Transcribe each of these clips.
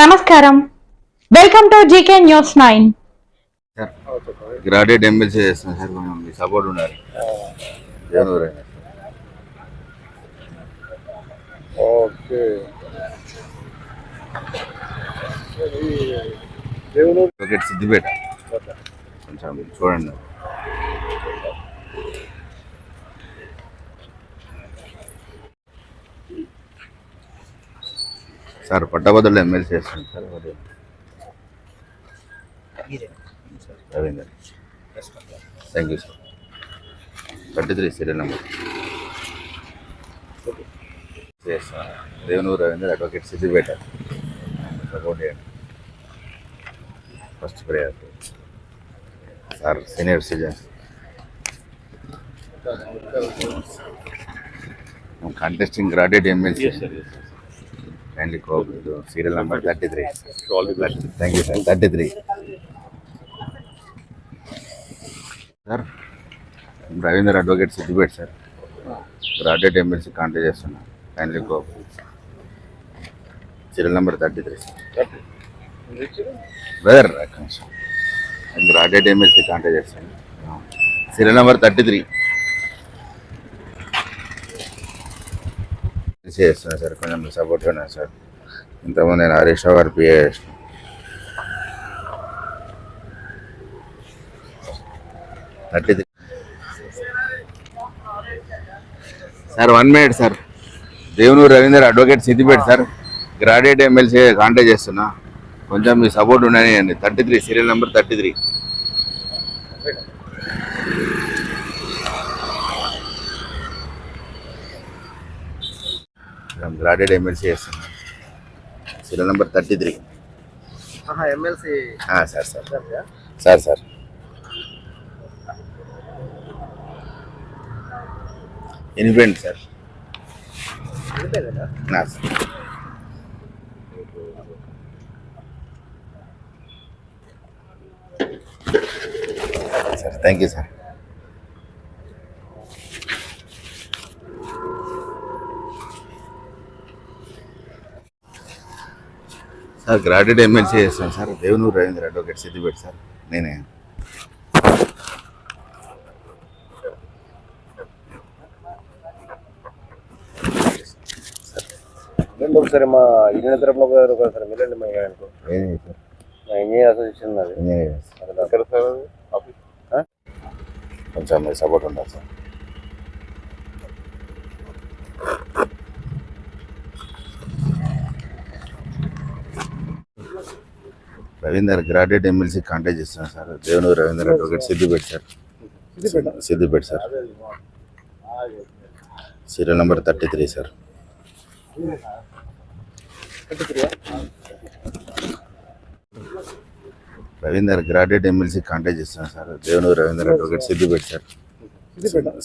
నమస్కారం. Welcome to GK news nine sir graduate MLC చేస్తాను sir కొంచెం మీ సపోర్ట్ ఉండాలి. జనవరి ఓకే. సిద్దిపేట కొంచెం చూడండి. సార్ పట్టభద్రులు ఎమ్మెల్సీ చేస్తాను sir. Ravinder. Thank you sir thirty three serial number చేస్తాను దేవనూరు రవీందర్ అడ్వకేట్ సిద్దిపేట. సపోర్ట్ చేయండి. First prayer sir senior citizens contesting graduate MLC kindly cooperate serial number thirty three thank you sir thirty three sir Ravinder advocate Siddipet sir graduate MLC contact చేస్తున్నా kindly cooperate serial number thirty three brother graduate MLC contact చేస్తాను serial number thirty three చేస్తున్నా sir కొంచెం support ఉన్నాను sir. ఇంతకుముందు నేను హరీష్ రావు గారు PA చేసిన. Thirty three sir one minute sir. Devunuru Ravinder advocate Siddipet sir. Graduate MLC contact చేస్తున్నా. కొంచెం మీ సపోర్ట్ ఉండని thirty three serial number thirty three graduate MLC చేస్తున్నా. Serial number thirty three MLC sir sir. Sir sir. Influent sir. Sir. Sir thank you sir. Sir graduate MLC చేస్తాను sir? Devanuru Ravindra advocate Siddipet sir. నేనే. ఒకసారి మా Indian తరపున ఒకసారి వెళ్ళండి మా sir. మా ఇండియన్ అసోసియేషన్ అది. ఇంజనీర్ కొంచెం సపోర్ట్ ఉండాలి sir. Ravinder graduate MLC contact చేస్తున్నాను sir. Devanuru Ravinder advocate Siddipet sir. Siddipet sir. Serial number thirty three sir. Ravinder graduate MLC contact చేస్తున్నాను sir. Devanuru Ravinder advocate Siddipet sir.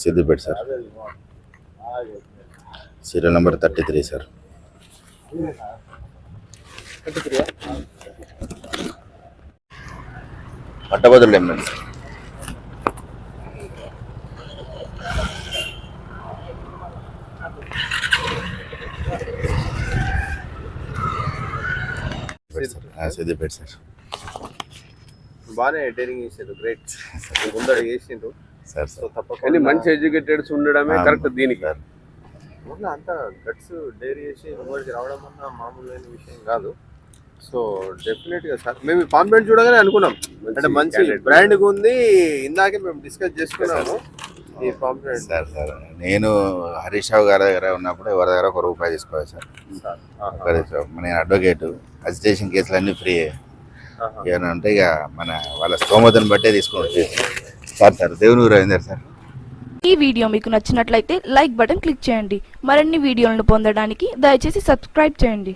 Siddipet sir. Serial number thirty three sir. పట్టభద్రులు MLC Siddipet sir బాగానే daring చేసారు great ముందర చేసిండ్రు. Sir so తప్పకుండా మంచి ఎడ్యుకేటెడ్స్ ఉండడమే correct దీనికి. Sir ఊర్లో అంతా గట్స్ డైరీ చేసి ముందరికి రావడం అన్న మామూలైన విషయం కాదు. సో డెఫినెట్గా సార్. మేము పాంప్లెంట్ చూడగానే అనుకున్నాం. అంటే మంచి. బ్రాండ్ ఉంది ఇందాకే మేము డిస్కస్ చేసుకున్నాము. ఈ సార్ సార్. నేను హరీష్ రావు గారి దగ్గర ఉన్నప్పుడు ఎవరి దగ్గర ఒక రూపాయి తీసుకోవాలి సార్. నేను అడ్వకేట్ అజిటేషన్ కేసులు అన్నీ ఫ్రీ ఏమైనా ఉంటే ఇక మన వాళ్ళ స్తోమతను బట్టే తీసుకుంటే sir sir Devunuru Ravinder sir. ఈ వీడియో మీకు నచ్చినట్లయితే లైక్ బటన్ క్లిక్ చేయండి. మరిన్ని వీడియోలను పొందడానికి దయచేసి సబ్స్క్రైబ్ చేయండి.